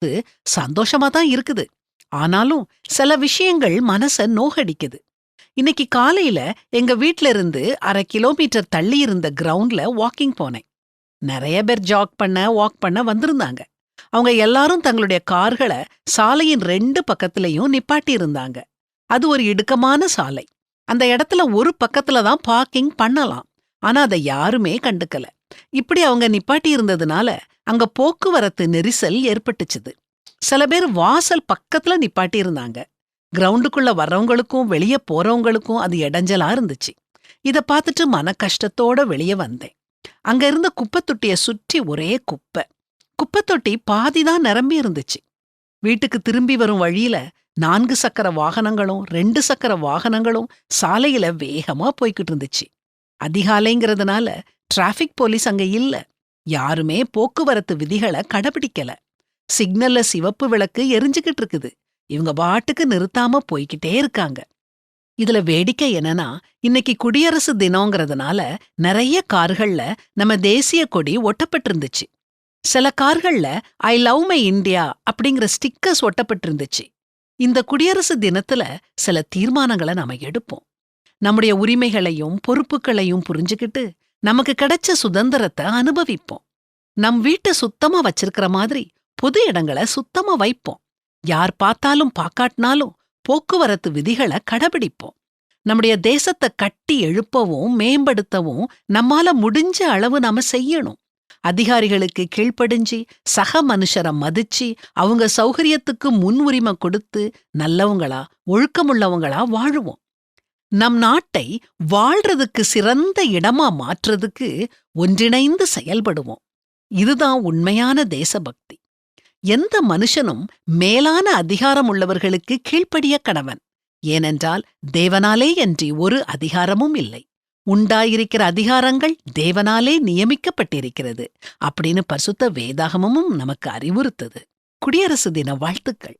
பார்த்து சந்தோஷமா தான் இருக்குது. ஆனாலும் சில விஷயங்கள் மனச நோகடிக்குது. இன்னைக்கு காலையில எங்க வீட்ல இருந்து அரை கிலோமீட்டர் தள்ளி இருந்த கிரவுண்ட்ல வாக்கிங் போனேன். நிறைய பேர் ஜாக் பண்ண வாக் பண்ண வந்திருந்தாங்க. அவங்க எல்லாரும் தங்களுடைய கார்களை சாலையின் ரெண்டு பக்கத்துலயும் நிப்பாட்டி இருந்தாங்க. அது ஒரு இடுக்கமான சாலை. அந்த இடத்துல ஒரு பக்கத்துல தான் பார்க்கிங் பண்ணலாம். ஆனா அதை யாருமே கண்டுக்கல. இப்படி அவங்க நிப்பாட்டி இருந்ததுனால அங்க போக்குவரத்து நெரிசல் ஏற்பட்டுச்சுது. சில பேர் வாசல் பக்கத்துல நிப்பாட்டி இருந்தாங்க. கிரவுண்டுக்குள்ள வர்றவங்களுக்கும் வெளியே போறவங்களுக்கும் அது இடைஞ்சலா இருந்துச்சு. இத பார்த்துட்டு மன கஷ்டத்தோட வெளியே வந்தேன். அங்க இருந்த குப்பைத்தொட்டிய சுற்றி ஒரே குப்பை. குப்பைத்தொட்டி பாதிதான் நிரம்பி இருந்துச்சு. வீட்டுக்கு திரும்பி வரும் வழியில நான்கு சக்கர வாகனங்களும் ரெண்டு சக்கர வாகனங்களும் சாலையில வேகமா போய்கிட்டு இருந்துச்சு. அதிகாலைங்கிறதுனால டிராஃபிக் போலீஸ் அங்க இல்ல. யாருமே போக்குவரத்து விதிகளை கடைபிடிக்கல. சிக்னல்ல சிவப்பு விளக்கு எரிஞ்சுகிட்டு இருக்குது. இவங்க பாட்டுக்கு நிறுத்தாம போய்கிட்டே இருக்காங்க. இதுல வேடிக்கை என்னன்னா இன்னைக்கு குடியரசு தினங்கிறதுனால நிறைய கார்கள்ல நம்ம தேசிய கொடி ஒட்டப்பட்டிருந்துச்சு. சில கார்கள்ல ஐ லவ் மை இந்தியா அப்படிங்கிற ஸ்டிக்கர்ஸ் ஒட்டப்பட்டிருந்துச்சு. இந்த குடியரசு தினத்துல சில தீர்மானங்களை நாம எடுப்போம். நம்முடைய உரிமைகளையும் பொறுப்புகளையும் புரிஞ்சுக்கிட்டு நமக்கு கிடைச்ச சுதந்திரத்தை அனுபவிப்போம். நம் வீட்டை சுத்தமா வச்சிருக்கிற மாதிரி பொது இடங்களை சுத்தமா வைப்போம். யார் பார்த்தாலும் பாக்காட்டினாலும் போக்குவரத்து விதிகளை கடைபிடிப்போம். நம்முடைய தேசத்தை கட்டி எழுப்பவும் மேம்படுத்தவும் நம்மால முடிஞ்ச அளவு நாம செய்யணும். அதிகாரிகளுக்கு கீழ்ப்படிஞ்சு சக மனுஷரை மதிச்சு அவங்க சௌகரியத்துக்கு முன் உரிமை கொடுத்து நல்லவங்களா ஒழுக்கமுள்ளவங்களா வாழுவோம். நம் நாட்டை வாழ்றதுக்கு சிறந்த இடமா மாற்றுறதுக்கு ஒன்றிணைந்து செயல்படுவோம். இதுதான் உண்மையான தேசபக்தி. எந்த மனுஷனும் மேலான அதிகாரம் உள்ளவர்களுக்கு கீழ்ப்படிய கணவன். ஏனென்றால் தேவனாலே அன்றி ஒரு அதிகாரமும் இல்லை. உண்டாயிருக்கிற அதிகாரங்கள் தேவனாலே நியமிக்கப்பட்டிருக்கிறது. அப்படின்னு பரிசுத்த வேதாகமமும் நமக்கு அறிவுறுத்தது. குடியரசு தின வாழ்த்துக்கள்.